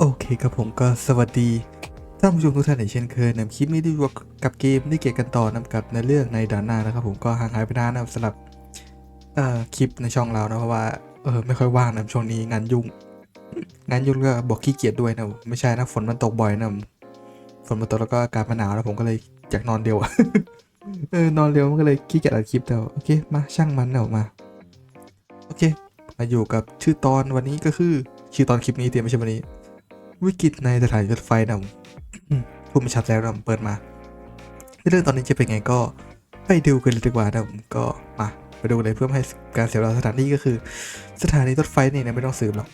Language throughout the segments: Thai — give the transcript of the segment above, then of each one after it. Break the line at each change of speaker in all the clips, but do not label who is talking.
โอเคครับผมก็สวัสดีท่านผู้ชมทุกท่านอีกเช่นเคยนำคลิปนี้ที่ว่ากับเกมที่เกี่ยวกันต่อนำกับในเรื่องในด่านหน้านะครับผมก็ห่างหายไปนานนะครับสำหรับคลิปในช่องเรานะเพราะว่าเออไม่ค่อยว่างนะช่วงนี้งานยุ่ง งานยุ่งก็บอกขี้เกียจด้วยนะไม่ใช่นะฝนมันตกบ่อยนะฝนมันตกแล้วก็อากาศมันหนาวแล้วผมก็เลยอยากนอนเร็วเออนอนเร็วมันก็เลยขี้เกียจอัดคลิปแต่ว่าโอเคมาช่างมันเนอะมาโอเคมาอยู่กับชื่อตอนวันนี้ก็คือชื่อตอนคลิปนี้เตรียมไม่ใช่วันนี้ วิกฤตในสถานีรถไฟนะอืมพูดไม่ชัดแล้วนะเปิดมา เรื่องตอนนี้จะเป็นไงก็ไปดูกันเลยดีกว่านะผมก็มาไปดูเลยเพื่อให้การเสียเวลาสถานที่ก็คือ สถานีรถไฟนี่นะไม่ต้องสืบหรอก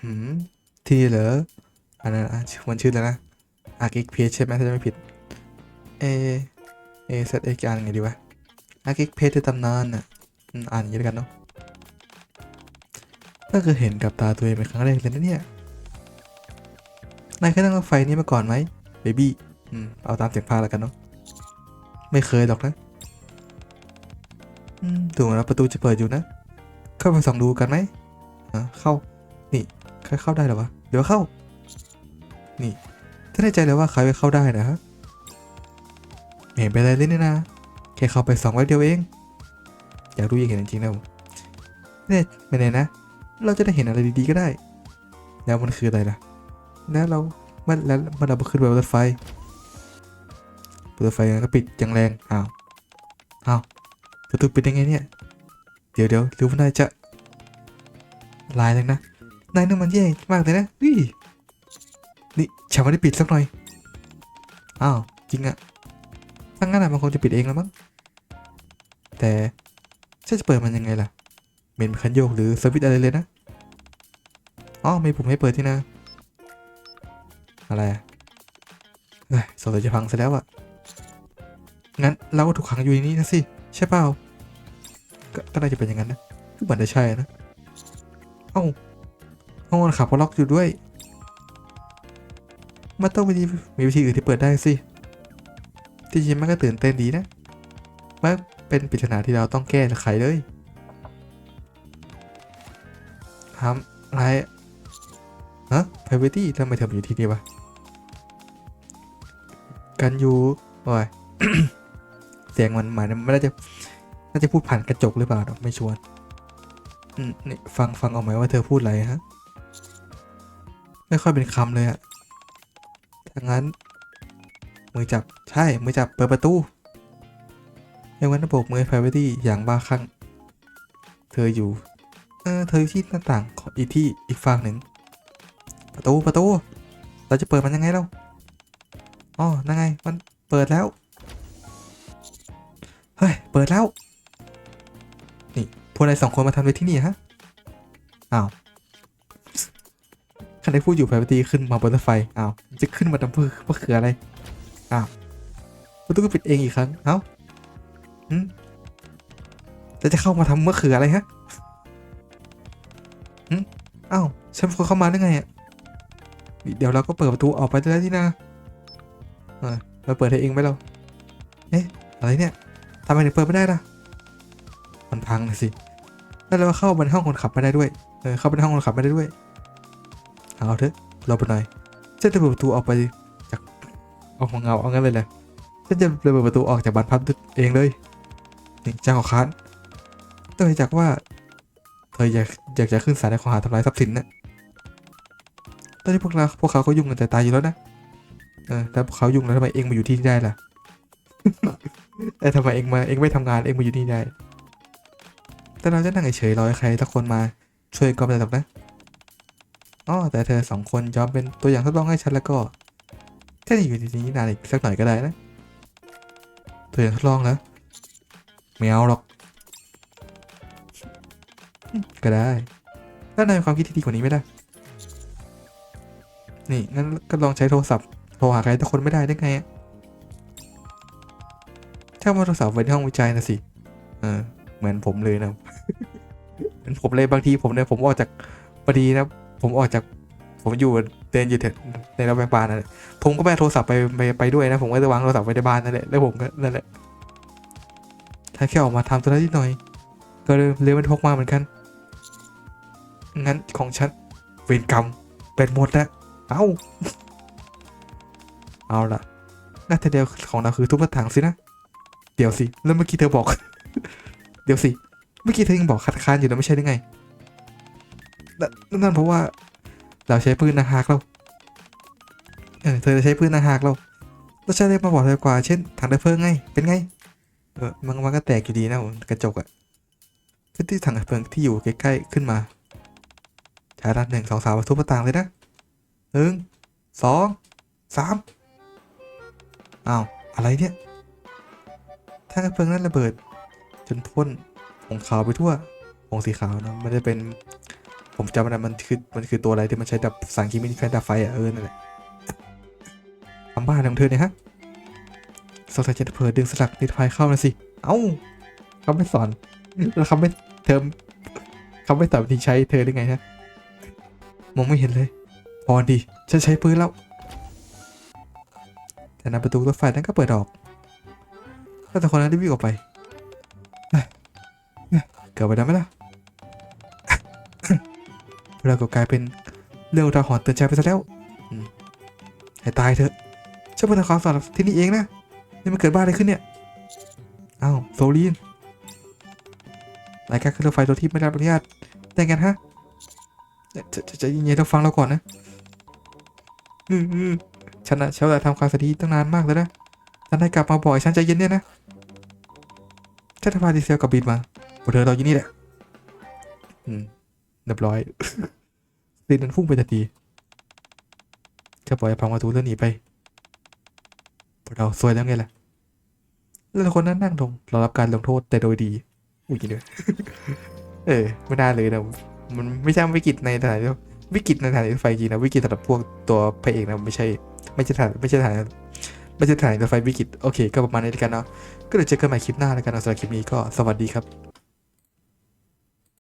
หืมทีเหรออันนั้นอะมันชื่อแล้วนะอาร์กิกเพจใช่ไหมถ้าจะไม่ผิดเอเอเซตเอกอ่านไงดีวะอาร์กิกเพจในตำนานอะอ่านอย่างนี้แล้วกันเนาะ ก็คือเห็นกับตาตัวเองเป็นครั้งแรกเลยนะเนี่ย นายเคยนั่งรถไฟนี้มาก่อนไหมเบบี้ อืม เอาตามเสียงพาแล้วกันเนาะ ไม่เคยหรอกนะ อืมดูเหมือนว่าประตูจะเปิดอยู่นะ เข้าไปส่องดูกันไหมอะเข้า นี่ใครเข้าได้หรอวะ เดี๋ยวเข้า นี่ถ้าแน่ใจเลยว่าใครไปเข้าได้นะฮะเห็นเป็นไรเลยนี่นะ แค่เข้าไปสองไว้เดียวเอง อยากรู้อยากเห็นจริงๆนะผมเนี่ยไม่แน่นะ เราจะได้เห็นอะไรดีๆก็ได้ แล้วมันคืออะไรล่ะ แล้วเรามันแล้วมันเราขึ้นไปบนรถไฟบนรถไฟก็ปิดอย่างแรง อ้าว อ้าวประตูปิดยังไงเนี่ย เดี๋ยวเดี๋ยวหรือว่านายจะลายเลยนะ นายนึกมันแย่มากเลยนะอุ้ยนี่ฉันไม่ได้ปิดสักหน่อย อ้าว จริงอะถ้างั้นอะมันคงจะปิดเองแล้วมั้ง แต่ฉันจะเปิดมันยังไงล่ะ เมนคันโยกหรือสวิตอะไรเลยนะ อ๋อไม่ผมให้เปิดที่นะ อะไรเฮ้ยสงสัยจะพังซะแล้วอะงั้นเราก็ถูกขังอยู่ในนี้นะสิ ใช่เปล่า ก็น่าจะเป็นอย่างนั้นนะก็เหมือนจะใช่นะ เอ้าห้องคนขับก็ล็อกอยู่ด้วย มันต้องมีมีวิธีอื่นที่เปิดได้สิ ที่จริงมันก็ตื่นเต้นดีนะ มันเป็นปริศนาที่เราต้องแก้ไขเลย ทำอะไรฮะ privacy ทำไมเธอมาอยู่ที่นี่วะ กันอยู่โอ้ยเสียงมันหมายไม่น่าจะน่าจะพูดผ่านกระจกหรือเปล่าไม่ชวนนี่ฟังฟังออกไหมว่าเธอพูดอะไรฮะ ไม่ค่อยเป็นคำเลยอะถ้างั้น มือจับใช่ มือจับเปิดประตูยังวันโบกมือ privacy อย่างบ้าคลั่งเธออยู่ ออเธออยู่ที่หน้าต่างของอีกที่อีกฝั่งหนึ่ง ประตูประตู เราจะเปิดมันยังไงเล่าอ๋อนั่นไง มันเปิดแล้ว เฮ้ย เปิดแล้ว นี่ พวกนายสองคนมาทำอะไรที่นี่ฮะ อ้าวคันได้พูดอยู่ไฟปตีขึ้นมาบนรถไฟ อ้าว จะขึ้นมาทำเพื่อเพื่อคืออะไร อ้าวประตูก็ปิดเองอีกครั้ง เอ้าหืมแล้วจะเข้ามาทำเมื่อคืออะไรฮะ อ้าวฉันคนเข้ามาได้ไงอะเดี๋ยวเราก็เปิดประตูออกไปได้แล้วที่นาเออเราเปิดให้เองไหมเรา เอ๊ะ อะไรเนี่ยทำไมถึงเปิดไม่ได้ล่ะ มันพังนะสิแล้วเราเข้าไปในห้องคนขับไม่ได้ด้วย เออ เข้าไปในห้องคนขับไม่ได้ด้วย เอาเถอะเราไปหน่อยฉันจะเปิดประตูออกไปจากเอาของเงาเอางั้นเลยแหละฉันจะเปิดประตูออกจากบานพับเองเลย นี่เจ้าของค้านต้องเนื่องจากว่า เธออยากอยากจะขึ้นศาลในข้อหาทำลายทรัพย์สินนะ่ะตอนนี้พวกเราพวกเขาก็ยุ่งกันแต่ตายอยู่แล้วนะเออแต่พวกเขายุ่งแล้วทำไมเองมาอยู่ที่นี่ได้ล่ะแต่ทำไมเองมาเองไม่ทำงานเองมาอยู่ที่นี่ได้ แต่เราจะนั่งเฉยรอให้ใครสักคนมาช่วยก็ไม่ได้หรอกนะอ๋อแต่เธอสองคนยอมเป็นตัวอย่างทดลองให้ฉันแล้วก็แค่จะอยู่ที่นี่นานอีกสักหน่อยก็ได้นะ ตัวอย่างทดลองแล้วไม่เอาหรอก ก็ได้ ถ้านายมีความคิดที่ดีกว่านี้ไหมล่ะนี่งั้นก็ลองใช้โทรศัพท์โทรหาใครแต่คนไม่ได้ได้ไงอะถ้ามาโทรศัพท์ไว้ในห้องวิจัยนะสิเออเหมือนผมเลยนะเหมือนผมเลยบางทีผมเนี่ยผมออกจากพอดีนะผมออกจากผมอยู่เดินอยู่แถวในรถไฟฟ้านั่นแหละผมก็ไม่โทรศัพท์ไปไปไปด้วยนะ ผมก็จะวางโทรศัพท์ไว้ในบ้านนั่นแหละแล้วผมก็นั่นแหละถ้าแค่ออกมาทำตัวนั้นนิดหน่อย ก็เลยเลยไม่พกมาเหมือนกัน งั้นของฉันเวรกรรมเป็นหมดแล้วเอาเอาละหน้าทีเดียวของเราคือทุบหน้าต่างสินะ เดี๋ยวสิ แล้วเมื่อกี้เธอบอก เดี๋ยวสิ เมื่อกี้เธอยังบอกคัดค้านอยู่นะไม่ใช่หรือไง นั่นนั่นเพราะว่า เราใช้ปืนนาฮากเรา เออเธอจะใช้ปืนนาฮากเราเราใช้ได้มาบอกเธอกว่า เช่นถังดับเพลิงไง เป็นไง เออมันมันก็แตกอยู่ดีนะผมกระจกอะก็ที่ถังดับเพลิงที่อยู่ใกล้ๆขึ้นมา ชาร์จหนึ่งสองสามทุบหน้าต่างเลยนะหนึ่งสองสามอ้าว อะไรเนี่ยถังดับเพลิงนั้นระเบิด จนพ่นผงขาวไปทั่วผงสีขาวนะมันจะเป็น ผมจำไม่ได้มันคือมันคือตัวอะไรที่มันใช้ดับสารเคมีที่ใช้ดับไฟอะเออนั่นแหละทำบ้านของเธอเนี่ยฮะสงสัยจะเผลอดึงสลักนิทไฟเข้านะสิ เอ้าเขาไม่สอนแล้วเขาไม่เทอมเขาไม่สอนวิธีใช้เธอได้ไงฮะ มองไม่เห็นเลย พอดีฉันใช้ปืนแล้วแต่นั้นประตูรถไฟนั้นก็เปิดออกแล้วแต่คนนั้นได้วิ่งออกไปเอ้ยเอ้ยเกิดไปได้ไหมล่ะเราก็กลายเป็นเรื่องอุทาหรณ์เตือนใจไปซะแล้วให้ตายเถอะฉันเป็นความสอนที่นี่เองนะนี่มันเกิดบ้าอะไรขึ้นเนี่ยอ้าวโซลีนรายการขึ้นรถไฟโดยที่ไม่ได้รับอนุญาตแต่ไงฮะ จะจะจจะยังไงต้องฟังเราก่อนนะอืมอืมฉันนะฉันจะทำความสดีตั้งนานมากแล้วนะฉันได้กลับมาบ่อยฉันใจเย็นเนี่ยนะฉันจะพาดีเซลกับบินมาพวกเธอเราอยู่นี่แหละ อืมเรียบร้อยซีนนั้นพุ่งไปทันทีจะปล่อยพังประตูแล้วหนีไปพวกเราซวยแล้วไงล่ะ แล้วคนนั้นนั่งลงรอรับการลงโทษแต่โดยดี อุ้ยเด้อเออ ไม่ได้เลยนะ มันไม่ใช่วิกฤตในสถานวิกฤตในสถานะรถไฟจริงนะวิกฤตสำหรับพวกตัวพระเอกนะไม่ใช่ ไม่ใช่ฐานไม่ใช่ฐานไม่ใช่ฐานรถไฟวิกฤตโอเค ก็ประมาณนี้แล้วกันเนาะก็เดี๋ยวเจอกันใหม่คลิปหน้าแล้วกันนะสำหรับคลิปนี้ก็สวัสดีครับ